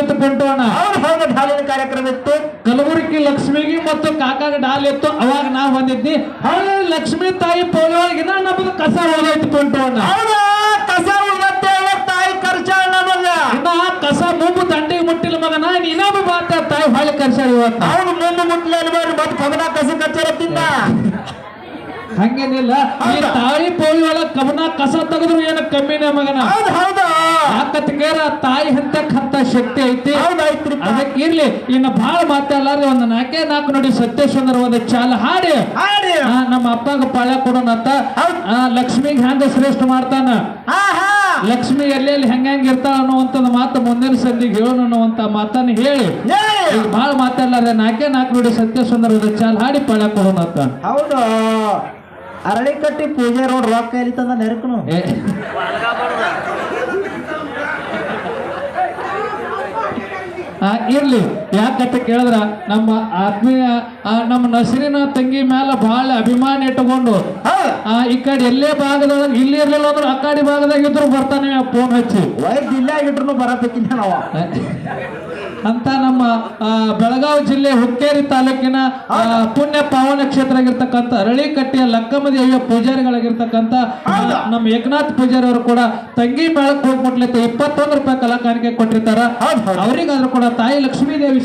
ಇತ್ತು ಕೊಂಡೋಣ ಹೌದು ಹೋಗ ಢಾಲಿನ ಕಾರ್ಯಕ್ರಮ ಇತ್ತು. ಕಲಬುರಗಿ ಲಕ್ಷ್ಮಿಗೆ ಮತ್ತು ಕಾಕಾಗ ಡಾಲ್ ಇತ್ತು. ಅವಾಗ ನಾ ಬಂದಿದ್ವಿ ಹೌದು ಲಕ್ಷ್ಮಿ ತಾಯಿ ಪೋಲಿಯೊಳಗಿನ ನಮ್ದು ಕಸ ಹೋಗೈತಿ ಪಿಂಟೋಣ ಹೌದಾ? ಕಸ ಉಳ್ಳತ್ತೆ ತಾಯಿ ಖರ್ಚಾಳ ನಮಗ ಇನ್ನ ಕಸ ಮುಂಬು ತಂಡಿಗೆ ಮುಟ್ಟಿಲ್ಲ ಮಗನ ಇನ್ನೊಬ್ಬ ಬಾತ ತಾಯಿ ಹೊಳೆ ಕರ್ಸಾಳ ಇವತ್ತ ಹೌದು ಮುಂದೆ ಮುಟ್ಟಲು ಮತ್ತೆ ಕಬನ ಕಸ ಕಚ್ಚರತ್ತಿಂದ ಹಂಗೇನಿಲ್ಲ. ಈ ತಾಯಿ ಪೋಳಿ ಒಳಗ ಕಬನ ಕಸ ತೆಗೆದ್ರು ಏನ ಕಮ್ಮಿನೇ ಮಗನ. ಹೌದು ಹೌದು. ಯಾಕತ್ಕೇರ ತಾಯಿ ಹಂತಕ್ಕಂತ ಶಕ್ತಿ ಐತಿ. ಅದಕ್ಕೆ ಇರ್ಲಿ ಇನ್ನು ಬಹಳ ಮಾತಾಡಲಾರ್ದೆ ಒಂದು ನಾಲ್ಕೇ ನಾಲ್ಕು ನೋಡಿ ಸತ್ಯ ಸುಂದರವಾದ ಚಾಲ ಹಾಡಿ. ಹಾಡಿ. ನಮ್ಮ ಅಪ್ಪಗ ಪಾಳ್ಯ ಕೊಡೋಣಂತ. ಲಕ್ಷ್ಮಿಗೆ ಹ್ಯಾಂಗ ಶ್ರೇಷ್ಠ ಮಾಡ್ತಾನ? ಲಕ್ಷ್ಮಿ ಎಲ್ಲೆಲ್ಲಿ ಹೆಂಗ್ ಇರ್ತಾಳ ಅನ್ನುವಂಥದ್ದು ಮಾತು ಮುಂದಿನ ಸಂದಿಗೆ ಹೇಳೋಣ ಅನ್ನುವಂತ ಮಾತನ್ನ ಹೇಳಿ. ಈಗ ಬಹಳ ಮಾತಾಡಲಾರ್ದೆ ನಾಲ್ಕೇ ನಾಲ್ಕು ನೋಡಿ ಸತ್ಯ ಒಂದು ಚಾಲ ಹಾಡಿ ಪಾಳ್ಯ ಕೊಡೋಣಂತ. ಹೌದು. ಅರಳಿ ಕಟ್ಟಿ ಪೂಜೆ ರೋಡ್ ರೊಕ್ಕ ಎಲ್ಲಿ ತಂದ ನೆರಕನು ಏ, ಆ, ಇರ್ಲಿ. ಯಾಕಂತ ಕೇಳಿದ್ರೆ ನಮ್ಮ ಆತ್ಮೀಯ ಆ, ನಮ್ಮ ನಸರಿನ ತಂಗಿ ಮೇಲೆ ಬಹಳ ಅಭಿಮಾನ ಇಟ್ಟುಕೊಂಡು ಆ, ಈ ಕಡೆ ಎಲ್ಲೇ ಭಾಗದೊಳಗೆ ಇಲ್ಲಿ ಇರ್ಲಿಲ್ಲ ಅಂದ್ರೆ ಆ ಕಡೆ ಭಾಗದಾಗ ಇದ್ರು ಬರ್ತಾನೆ ಫೋನ್ ಹಚ್ಚಿ. ವೈಫ್ ಇಲ್ಲೇ ಆಗಿಟ್ರು ಬರತಕ್ಕಿಂತ ನಾವು. ಅಂತ ನಮ್ಮ ಆ, ಬೆಳಗಾವಿ ಜಿಲ್ಲೆ ಹುಕ್ಕೇರಿ ತಾಲೂಕಿನ ಪುಣ್ಯ ಪಾವನ ಕ್ಷೇತ್ರ ಆಗಿರ್ತಕ್ಕಂಥ ಅರಳಿಕಟ್ಟೆಯ ಲಕ್ಕಮ್ಮ ದೇವಿಯ ಪೂಜಾರಿಗಳಾಗಿರ್ತಕ್ಕಂಥ ನಮ್ಮ ಏಕನಾಥ್ ಪೂಜಾರಿ ಅವರು ಕೂಡ ತಂಗಿ ಮೇಳಕ್ಕೆ ಹೋಗ್ಬಿಟ್ಲೈತೆ ಇಪ್ಪತ್ತೊಂದು ರೂಪಾಯಿ ಕಲಾಕಾರಿಕೆ ಕೊಟ್ಟಿರ್ತಾರ. ಅವರಿಗಾದ್ರೂ ಕೂಡ ತಾಯಿ ಲಕ್ಷ್ಮೀ ದೇವಿ